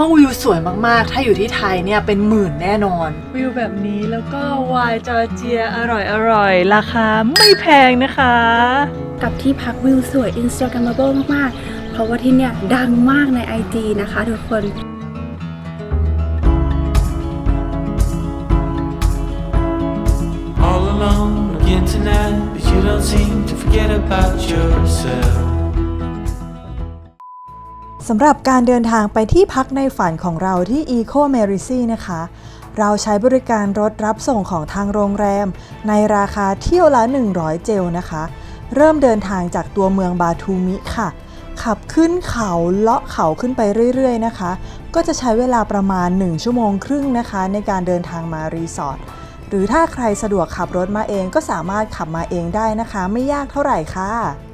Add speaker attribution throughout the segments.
Speaker 1: ห้องวิวสวยมากๆ ถ้าอยู่ที่ไทยเนี่ยเป็นหมื่นแน่นอน วิวแบบนี้แล้วก็วายจอร์เจียอร่อยอร่อยราคาไม่แพงนะคะ
Speaker 2: กับที่พักวิวสวย Instagrammable มากๆ เพราะว่าที่เนี่ยดังมากใน IG นะคะทุกคน
Speaker 3: all alone again tonight, but you don't seem to forget about yourself.
Speaker 4: สำหรับการเดินทางไปที่พักในฝันของเราที่ Eco m e r i c y นะคะ เราใช้บริการรถรับส่งของทางโรงแรม ในราคาเที่ยวละ 100 เจลนะคะ เริ่มเดินทางจากตัวเมืองบาทูมิค่ะ ขับขึ้นเขาเลาะเขาขึ้นไปเรื่อยๆนะคะ ก็จะใช้เวลาประมาณ 1 ชั่วโมงครึ่งนะคะ ในการเดินทางมารีสอร์ทหรือถ้าใครสะดวกขับรถมาเองก็สามารถขับมาเองได้นะคะ ไม่ยากเท่าไหร่ค่ะ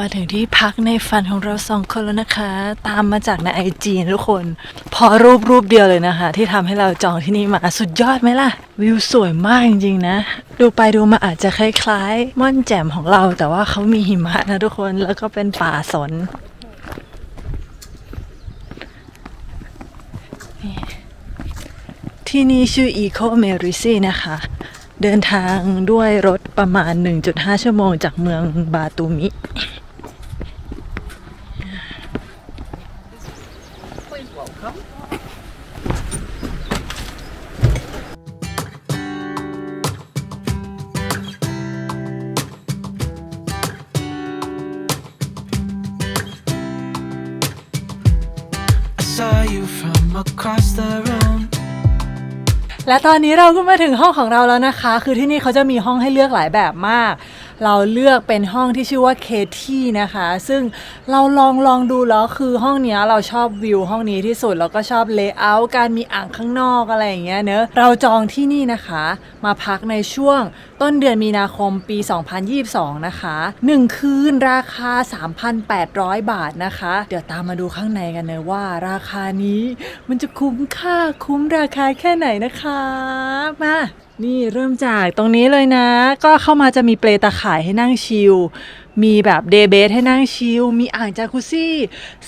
Speaker 1: มาถึงที่พักในฝันของเราสองคนแล้วนะคะ ตามมาจากในไอจีทุกคน พอรูปรูปเดียวเลยนะคะ ที่ทำให้เราจองที่นี่มาสุดยอดไหมล่ะ วิวสวยมากจริงๆนะ ดูไปดูมาอาจจะคล้ายๆ ม่อนแจ่มของเรา แต่ว่าเขามีหิมะนะทุกคนแล้วก็เป็นป่าสนที่นี่ชื่อ Eco m e r i c y นะคะ เดินทางด้วยรถประมาณ 1.5 ชั่วโมงจากเมืองบาตูมิ
Speaker 3: saw you from across the room.
Speaker 1: และตอนนี้เราก็มาถึงห้องของเราแล้วนะคะ คือที่นี่เขาจะมีห้องให้เลือกหลายแบบมาก เราเลือกเป็นห้องที่ชื่อว่าเคที่นะคะ ซึ่งเราลองลองดูแล้วคือห้องเนี้ยเราชอบวิวห้องนี้ที่สุด แล้วก็ชอบเลเยอร์การมีอ่างข้างนอกอะไรอย่างเงี้ยเนอะเราจองที่นี่นะคะ มาพักในช่วงต้นเดือนมีนาคมปี 2022 นะคะ 1 คืนราคา 3,800 บาทนะคะ เดี๋ยวตามมาดูข้างในกันเนอะว่าราคานี้มันจะคุ้มค่าคุ้มราคาแค่ไหนนะคะ มา นี่เริ่มจากตรงนี้เลยนะ ก็เข้ามาจะมีเปลตาข่ายให้นั่งชิล มีแบบเดย์เบสให้นั่งชิล มีอ่างจากุซี่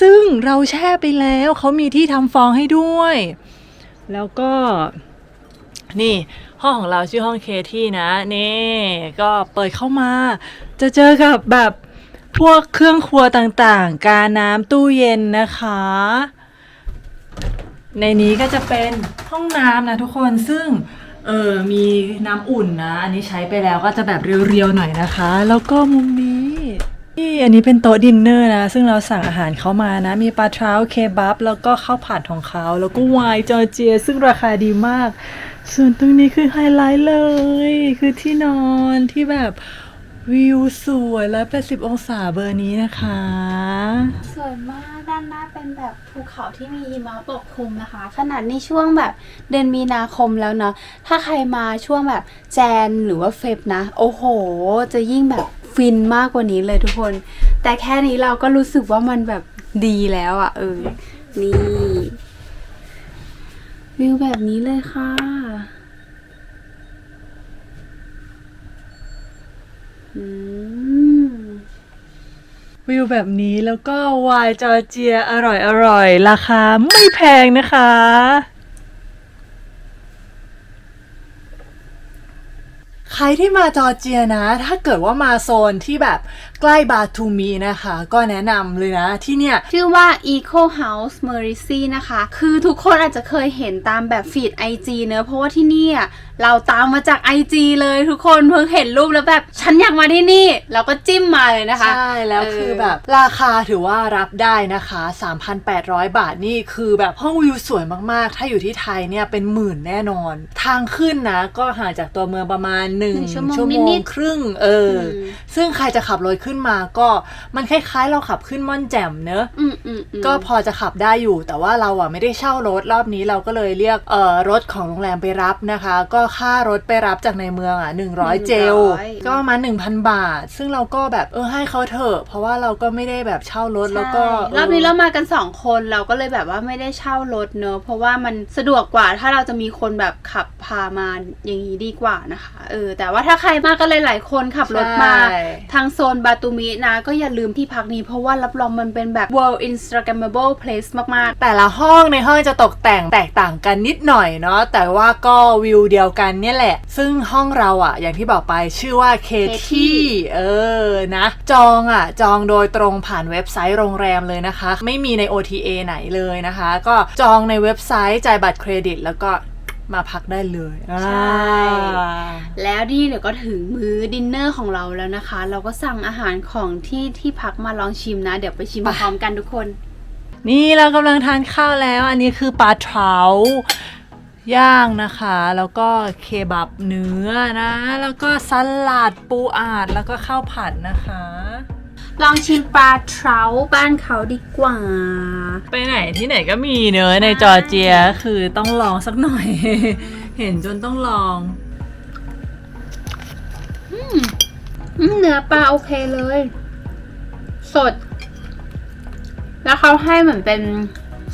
Speaker 1: ซึ่งเราแช่ไปแล้วเขามีที่ทำฟองให้ด้วย แล้วก็นี่ห้องของเราชื่อห้องเคที่นะนี่ก็เปิดเข้ามา จะเจอกับแบบพวกเครื่องครัวต่างๆ กาน้ำตู้เย็นนะคะ ในนี้ก็จะเป็นห้องน้ำนะทุกคนซึ่ง เออ มีน้ำอุ่นนะ อันนี้ใช้ไปแล้วก็จะแบบเรียวๆหน่อยนะคะ แล้วก็มุมนี้ นี่อันนี้เป็นโต๊ะดินเนอร์นะ ซึ่งเราสั่งอาหารเขามานะ มีปลาทราเคบับ แล้วก็ข้าวผัดของเขา แล้วก็ไวน์จอร์เจีย ซึ่งราคาดีมาก ส่วนตรงนี้คือไฮไลท์เลย คือที่นอนที่แบบ วิวสวยและ80 องศาเบอร์นี้นะคะ
Speaker 2: สวยมากด้านหน้าเป็นแบบภูเขาที่มีหิมะปกคลุมนะคะ ขนาดในช่วงแบบเดือนมีนาคมแล้วเนาะถ้าใครมาช่วงแบบแจนหรือว่าเฟบนะ โอ้โห จะยิ่งแบบฟินมากกว่านี้เลยทุกคน แต่แค่นี้เราก็รู้สึกว่ามันแบบดีแล้วอะ่ะเออนี่วิวแบบนี้เลยค่ะ อืม
Speaker 1: วิวแบบนี้แล้วก็ไวน์จอร์เจียอร่อยอร่อยราคาไม่แพงนะคะ ครที่มาจอร์เจียนะ ถ้าเกิดว่ามาโซนที่แบบใกล้บาทูมีนะคะ ก็แนะนำเลยนะที่เนี่ย
Speaker 2: ชื่อว่า Eco House m e r i c y นะคะ คือทุกคนอาจจะเคยเห็นตามแบบฟีด IG เนอะเพราะว่าที่นี่อะเราตามมาจาก IG เลยทุกคนเพิ่งเห็นรูปแล้วแบบ ฉันอยากมาที่นี่ เราก็จิ้มมาเลยนะคะ
Speaker 1: ใช่ แล้ว
Speaker 2: เออ
Speaker 1: คือแบบราคาถือว่ารับได้นะคะ 3,800 บาทนี่คือแบบห้องวิวสวยมากๆ ถ้าอยู่ที่ไทยเนี่ยเป็นหมื่นแน่นอน ทางขึ้นนะก็ห่างจากตัวเมืองประมาณ1
Speaker 2: หนึ่งชั่วโมง
Speaker 1: ชั่วโม
Speaker 2: นิ
Speaker 1: ง
Speaker 2: ดๆ
Speaker 1: ครึ่ง เอออ
Speaker 2: ม
Speaker 1: ซึ่งใครจะขับรถขึ้นมาก็มันคล้ายๆ เราขับขึ้นม่อนแจ่มเนอะ
Speaker 2: อืมอืมอืม
Speaker 1: ก็พอจะขับได้อยู่ แต่ว่าเราอะไม่ได้เช่ารถรอบนี้เราก็เลยเรียกเอ่อรถของโรงแรมไปรับนะคะ ก็ค่ารถไปรับจากในเมืองอะ100เจล
Speaker 2: 100
Speaker 1: ก็ประมาณ1,000บาท ซึ่งเราก็แบบเออให้เขาเถอะ เพราะว่าเราก็ไม่ได้แบบเช่ารถแล้วก็
Speaker 2: ใช่รอบนี้เรามากันสองคนเราก็เลยแบบว่าไม่ได้เช่ารถเนอะเพราะว่ามันสะดวกกว่าถ้าเราจะมีคนแบบขับพามาอย่างนี้ดีกว่านะคะ เออแต่ว่าถ้าใครมาก็หลายๆคนขับรถมา
Speaker 1: ใช่
Speaker 2: ทางโซนบาตูมินะ ก็อย่าลืมที่พักนี้เพราะว่ารับรองมันเป็นแบบ world instagrammable place มาก
Speaker 1: แต่ละห้องในห้องจะตกแต่งแตกต่างกันนิดหน่อยเนาะแต่ว่าก็วิวเดียวกันเนี่ยแหละ ซึ่งห้องเราอะอย่างที่บอกไปชื่อว่าเคที่เออนะ จองอะจองโดยตรงผ่านเว็บไซต์โรงแรมเลยนะคะ ไม่มีใน OTA ไหนเลยนะคะ ก็จองในเว็บไซต์จ่ายบัตรเครดิต แล้วก็ มาพักได้เลยอ่า
Speaker 2: ใช่ๆแล้วนี่เดี๋ยวก็ถึงมื้อดินเนอร์ของเราแล้วนะคะ เราก็สั่งอาหารของที่ที่พักมาลองชิมนะ เดี๋ยวไปชิมพร้อมกันทุกคน
Speaker 1: นี่เรากำลังทานข้าวแล้ว อันนี้คือปลาเทาย่างนะคะ แล้วก็เคบับเนื้อนะ แล้วก็สลัดปูอาดแล้วก็ข้าวผัดนะคะ
Speaker 2: ลองชิมปลาเทราบ้านเขาดีกว่า
Speaker 1: ไปไหนที่ไหนก็มีเนื้อะในจอร์เจียคือต้องลองสักหน่อย เห็นจนต้องลอง
Speaker 2: อืมเนื้อปลาโอเคเลย สด แล้วเขาให้เหมือนเป็น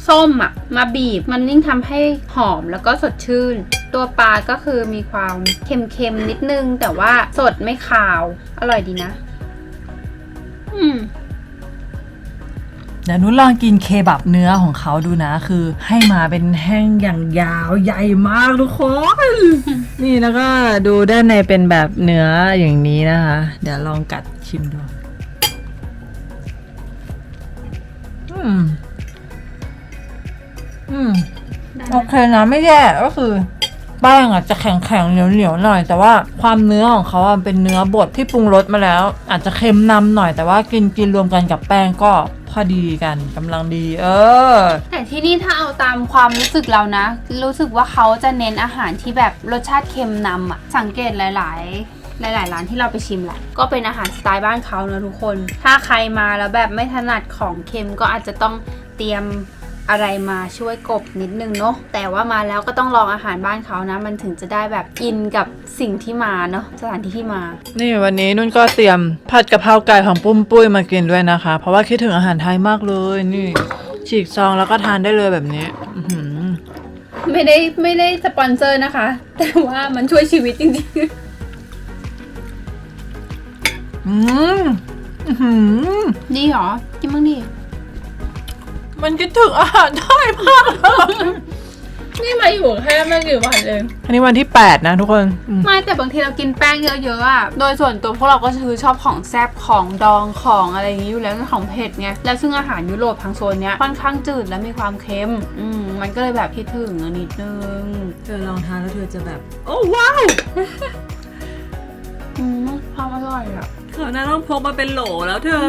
Speaker 2: ส้มอะมาบีบ มันยิ่งทำให้หอมแล้วก็สดชื่น ตัวปลาก็คือมีความเค็มๆนิดนึง แต่ว่าสดไม่ขาว อร่อยดีนะ อืม
Speaker 1: เดี๋ยวนุ้นลองกินเคบับเนื้อของเขาดูนะ คือให้มาเป็นแห้งอย่างยาวใหญ่มากทุกคน นี่แล้วก็ดูด้านในเป็นแบบเนื้ออย่างนี้นะคะ เดี๋ยวลองกัดชิมดูอืมอืมโอเคนะไม่แย่ก็คือ แป้งอะจะแข็งแข็งๆเหนียวเหนียวๆหน่อย แต่ว่าความเนื้อของเขาอะเป็นเนื้อบดที่ปรุงรสมาแล้ว อาจจะเค็มนำหน่อย แต่ว่ากินกินรวมกันกับแป้งก็พอดีกันกำลังดี เออ
Speaker 2: แต่ที่นี่ถ้าเอาตามความรู้สึกเรานะ รู้สึกว่าเขาจะเน้นอาหารที่แบบรสชาติเค็มนำอะสังเกตหลาย ๆหลาย ๆ ร้านที่เราไปชิมแหละ ก็เป็นอาหารสไตล์บ้านเขานะทุกคน ถ้าใครมาแล้วแบบไม่ถนัดของเค็มก็อาจจะต้องเตรียม อะไรมาช่วยกบนิดนึงเนาะแต่ว่ามาแล้วก็ต้องลองอาหารบ้านเขานะ มันถึงจะได้แบบอินกับสิ่งที่มาเนาะสถานที่ที่มา
Speaker 1: นี่วันนี้นุ่นก็เตรียมผัดกะเพราไก่ของปุ้มปุ้ยมากินด้วยนะคะ เพราะว่าคิดถึงอาหารไทยมากเลยนี่ ฉีกซองแล้วก็ทานได้เลยแบบนี้อื้อหือ
Speaker 2: ไม่ได้ไม่ได้สปอนเซอร์นะคะ แต่ว่ามันช่วยชีวิตจริงๆ
Speaker 1: อืมอื้อหือ
Speaker 2: ดีเหรอกินบ้างดิ
Speaker 1: มันคิดถึงอาหารไทยมากเลย
Speaker 2: นี่มาอยู่แค่ไม่กี่วันเอง
Speaker 1: อันนี้วันที่ 8 นะทุกคนอืม
Speaker 2: ไม่แต่บางทีเรากินแป้งเยอะๆอะ โดยส่วนตัวพวกเราก็คือชอบของแซบของดองของอะไรอย่างนี้อยู่แล้วของเผ็ดไง แล้วซึ่งอาหารยุโรปทางโซนเนี้ยค่อนข้างจืดและมีความเค็ม อืมมันก็เลยแบบคิดถึงอันนิดนึง
Speaker 1: เธอลองทานแล้วเธอจะแบบ โอ้ว้าว
Speaker 2: อืมความอร่อยอะ
Speaker 1: เขาน่าต้องพกมาเป็นโหลแล้วเธอ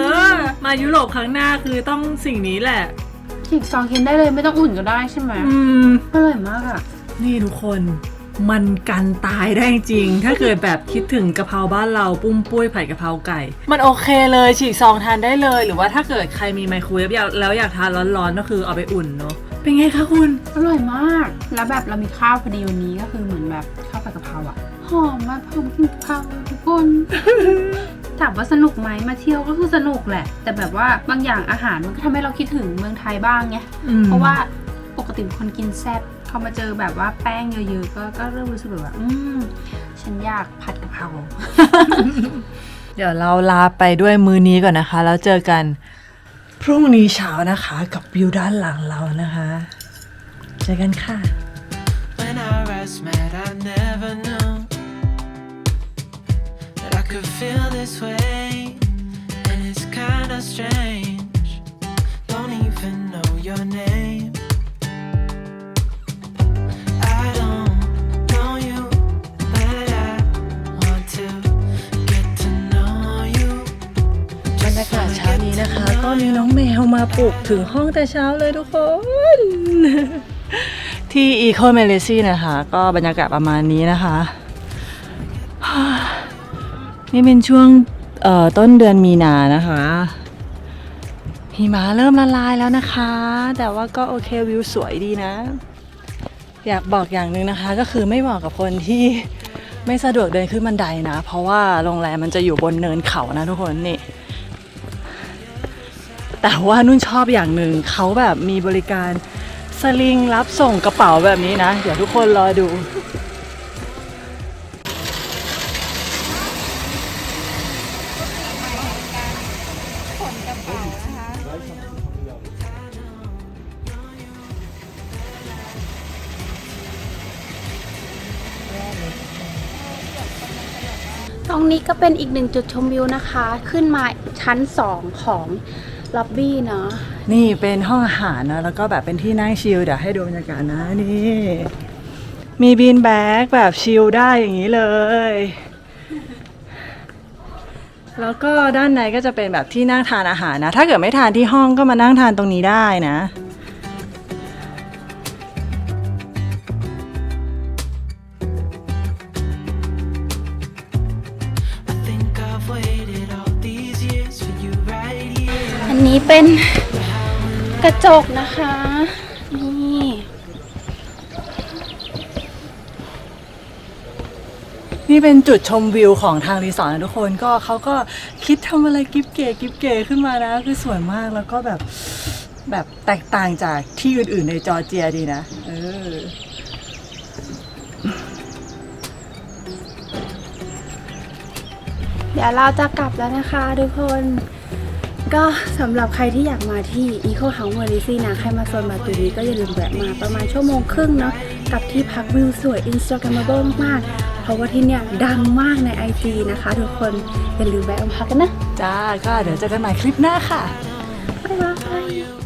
Speaker 1: มายุโรปครั้งหน้าคือต้องสิ่งนี้แหละ
Speaker 2: ฉีกซองกินได้เลยไม่ต้องอุ่นก็ได้ใช่ไหม
Speaker 1: อืม
Speaker 2: อร่อยมากอะ
Speaker 1: นี่ทุกคนมันกันตายได้จริง ถ้าเกิดแบบคิดถึงกะเพราบ้านเราปุ้มปุ้ยผัดกะเพราไก่ มันโอเคเลยฉีกซองทานได้เลย หรือว่าถ้าเกิดใครมีไมโครเวฟอยากแล้วอยากทานร้อนๆก็คือเอาไปอุ่นเนาะเป็นไงคะคุณ
Speaker 2: อร่อยมาก แล้วแบบเรามีข้าวพอดีวันนี้ก็คือเหมือนแบบข้าวผัดกะเพราอะหอมมากหอมกลิ่นกะเพราทุกคน ถามว่าสนุกไหมมาเที่ยวก็คือสนุกแหละ แต่แบบว่าบางอย่างอาหารมันก็ทำให้เราคิดถึงเมืองไทยบ้างไง
Speaker 1: อืม
Speaker 2: เพราะว่าปกติเป็นคนกินแซ่บพอมาเจอแบบว่าแป้งเยอะๆก็ก็เริ่มรู้สึกแบบว่าอืมฉันอยากผัดกะเพรา
Speaker 1: เดี๋ยวเราลาไปด้วยมือนี้ก่อนนะคะ แล้วเจอกันพรุ่งนี้เช้านะคะกับวิวด้านหลังเรานะคะ เจอกันค่ะ
Speaker 3: could feel this way, and it's kinda strange. Don't even know your name. I don't know you, but I want to get to know you.
Speaker 1: บรรยากาศเช้านี้นะคะก็มีน้องแมวมาปลุกถึงห้องแต่เช้าเลยทุกคน ที่ Eco m a l a y s i นะคะ ก็บรรยากาศประมาณนี้นะคะ นี่เป็นช่วงต้นเดือนมีนานะคะหิมะเริ่มละลายแล้วนะคะ แต่ว่าก็โอเควิวสวยดีนะ อยากบอกอย่างหนึ่งนะคะ ก็คือไม่เหมาะกับคนที่ไม่สะดวกเดินขึ้นบันไดนะ เพราะว่าโรงแรมมันจะอยู่บนเนินเขานะทุกคนนี่ แต่ว่านุ่นชอบอย่างหนึ่งเขาแบบมีบริการสลิงรับส่งกระเป๋าแบบนี้นะ เดี๋ยวทุกคนรอดู
Speaker 2: ตรงนี้ก็เป็นอีกหนึ่งจุดชมวิวนะคะ ขึ้นมาชั้น 2 ของล็อบบี้เนาะ
Speaker 1: นี่เป็นห้องอาหารนะแล้วก็แบบเป็นที่นั่งชิลเดี๋ยวให้ดูบรรยากาศนะนี่ มีบีนแบ็กแบบชิลได้อย่างนี้เลย แล้วก็ด้านในก็จะเป็นแบบที่นั่งทานอาหารนะ ถ้าเกิดไม่ทานที่ห้องก็มานั่งทานตรงนี้ได้นะ
Speaker 2: เป็นกระจกนะคะ นี่
Speaker 1: นี่เป็นจุดชมวิวของทางรีสอร์ทนะทุกคนก็เขาก็คิดทำอะไรกิฟเก๋กิฟเก๋ขึ้นมานะ คือสวยมากแล้วก็แบบแบบแตกต่างจากที่อื่น ๆ ในจอร์เจียดีนะ เออ
Speaker 2: เดี๋ยวเราจะกลับแล้วนะคะทุกคน ก็สำหรับใครที่อยากมาที่ Eco House m e r i c y นะ ใครมาโซนมาตูนี้ก็อย่าลืมแวะมาประมาณชั่วโมงครึ่งเนาะกับที่พักวิวสวย Instagramable มากๆเพราะว่าที่เนี่ยดังมากใน IG นะคะ ทุกคน อย่าลืมแวะมาพักกันนะ
Speaker 1: จ้าก็เดี๋ยวเจอกันใหม่คลิปหน้าค่ะ
Speaker 2: บ๊ายบาย